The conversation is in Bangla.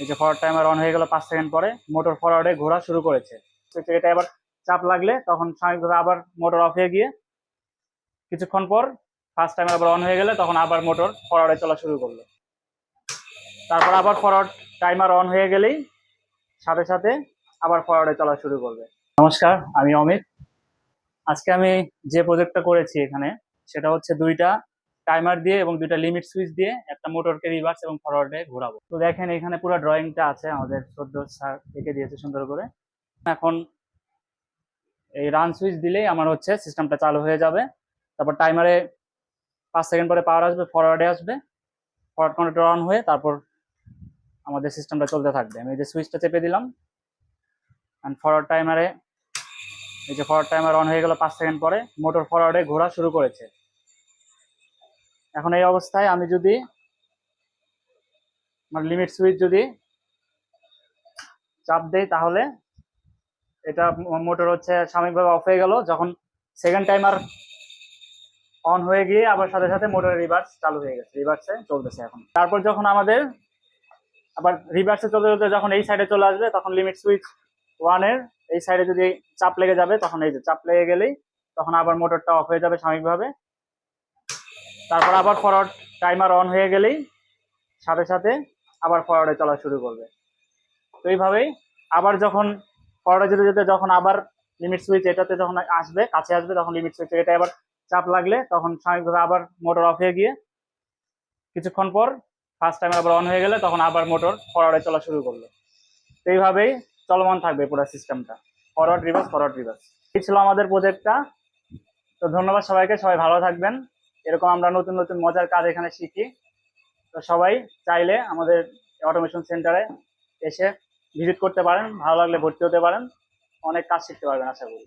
এই যে ফরওয়ার্ড টাইমার অন হয়ে গেল পাঁচ সেকেন্ড পরে মোটর ফরওয়ার্ডে ঘোরা শুরু করেছে। এটা এবার চাপ লাগলে তখন স্বাভাবিকভাবে আবার মোটর অফ হয়ে গিয়ে কিছুক্ষণ পর ফার্স্ট টাইমার আবার অন হয়ে গেলে তখন আবার মোটর ফরওয়ার্ডে চলা শুরু করল। তারপর আবার ফরওয়ার্ড টাইমার অন হয়ে গেলেই সাথে সাথে আবার ফরওয়ার্ডে চলা শুরু করবে। নমস্কার, আমি অমিত। আজকে আমি যে প্রজেক্টটা করেছি এখানে, সেটা হচ্ছে দুইটা টাইমার দিয়ে এবং দুইটা লিমিট সুইচ দিয়ে একটা মোটরকে রিভার্স এবং ফরওয়ার্ডে ঘোরাবো। তো দেখেন এখানে পুরো ড্রয়িংটা আছে আমাদের সদ্য স্যার এঁকে দিয়েছে সুন্দর করে। এখন এই রান সুইচ দিলেই আমার হচ্ছে সিস্টেমটা চালু হয়ে যাবে। তারপর টাইমারে পাঁচ সেকেন্ড পরে পাওয়ার আসবে ফরওয়ার্ডে আসবে। ফরওয়ার্ড কন্ট্রোল অন হয়ে তারপর আমাদের সিস্টেমটা চলতে থাকবে। আমি এই যে সুইচটা চেপে দিলাম। অ্যান্ড ফরওয়ার্ড টাইমারে এই যে ফরওয়ার্ড টাইমার অন হয়ে গেল পাঁচ সেকেন্ড পরে মোটর ফরওয়ার্ডে ঘোরা শুরু করেছে। এখন এই অবস্থায় আমি যদি আমার লিমিট সুইচ যদি চাপ দেই তাহলে এটা মোটর হচ্ছে সাময়িকভাবে অফ হয়ে গেল। যখন সেকেন্ড টাইমার অন হয়ে গিয়ে আবার সাথে সাথে মোটরের রিভার্স চালু হয়ে গেছে। রিভার্সে চলতেছে এখন। তারপর যখন আমাদের আবার রিভার্সে চলতে চলতে যখন এই সাইডে চলে আসবে, তখন লিমিট সুইচ ওয়ানের এই সাইডে যদি চাপ লেগে যাবে, তখন এই যে চাপ লেগে গেলেই তখন আবার মোটরটা অফ হয়ে যাবে স্বাভাবিকভাবে তারপর আবার ফরওয়ার্ড টাইমার অন হয়ে গেলেই সাথে সাথে আবার ফরওয়ার্ডে চলা শুরু করবে। তো এইভাবেই আবার যখন ফরওয়ার্ডে যেতে যেতে যখন আবার লিমিট সুইচ এটাতে যখন আসবে, কাছে আসবে, তখন লিমিট সুইচ এটা আবার চাপ লাগলে তখন স্বাভাবিকভাবে আবার মোটর অফ হয়ে গিয়ে কিছুক্ষণ পর ফার্স্ট টাইম আবার অন হয়ে গেলে তখন আবার মোটর ফরওয়ার্ডে চলা শুরু করল। তো এইভাবেই চলমান থাকবে পুরো সিস্টেমটা ফরওয়ার্ড রিভার্স ফরওয়ার্ড রিভার্স এই ছিল আমাদের প্রজেক্টটা তো ধন্যবাদ সবাইকে, সবাই ভালো থাকবেন। এরকম আমরা নতুন নতুন মজার কাজ এখানে শিখি। তো সবাই চাইলে আমাদের অটোমেশন সেন্টারে এসে ভিজিট করতে পারেন, ভালো লাগলে ভর্তি হতে পারেন, অনেক কাজ শিখতে পারবেন, আশা করি।